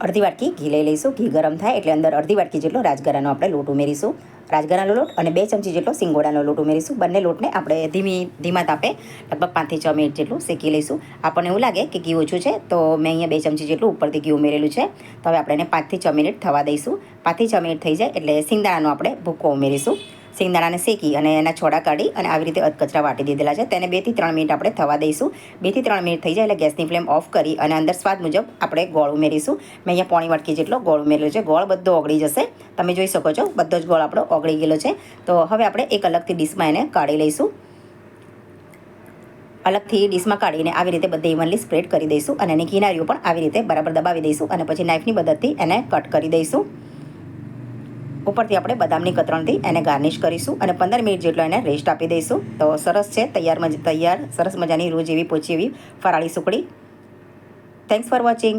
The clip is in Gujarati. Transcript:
અડધી વાટકી ઘી લઈ લઈશું. ઘી ગરમ થાય એટલે અંદર અડધી વાટકી જેટલો રાજગરાનો આપણે લોટ ઉમેરીશું. રાજગરાનો લોટ અને બે ચમચી જેટલો સિંગોડાનો લોટ ઉમેરીશું. બંને લોટને આપણે ધીમી ધીમા તાપે લગભગ પાંચથી છ મિનિટ જેટલું શેકી લઈશું. આપણને એવું લાગે કે ઘી ઓછું છે, તો મેં અહીંયા બે ચમચી જેટલું ઉપરથી ઘી ઉમેરેલું છે. તો હવે આપણે એને પાંચથી છ મિનિટ થવા દઈશું. પાંચથી છ મિનિટ થઈ જાય એટલે સિંગદાણાનો આપણે ભૂકો ઉમેરીશું. સિંગદાણાને શેકી અને એના છોડા કાઢી અને આવી રીતે અધકચરા વાટી દીધેલા છે. તેને બેથી ત્રણ મિનિટ આપણે થવા દઈશું. બેથી ત્રણ મિનિટ થઈ જાય એટલે ગેસની ફ્લેમ ઓફ કરી અને અંદર સ્વાદ મુજબ આપણે ગોળ ઉમેરીશું. મેં અહીંયા પોણી વાટકી જેટલો ગોળ ઉમેરેલો છે. ગોળ બધો ઓગળી જશે. તમે જોઈ શકો છો, બધો જ ગોળ આપણો ઓગળી ગયેલો છે. તો હવે આપણે એક અલગથી ડીશમાં એને કાઢી લઈશું. અલગથી ડીશમાં કાઢીને આવી રીતે બધે ઇવનલી સ્પ્રેડ કરી દઈશું અને એની કિનારીઓ પણ આવી રીતે બરાબર દબાવી દઈશું અને પછી નાઇફની મદદથી એને કટ કરી દઈશું. ઉપરથી આપણે બદામની કતરણથી એને ગાર્નિશ કરીશું અને પંદર મિનિટ જેટલો એને રેસ્ટ આપી દઈશું. તો સરસ છે, તૈયાર તૈયાર, સરસ મજાની રોજ એવી પોચી એવી ફરાળી સુકડી થેન્ક્સ ફોર વોચિંગ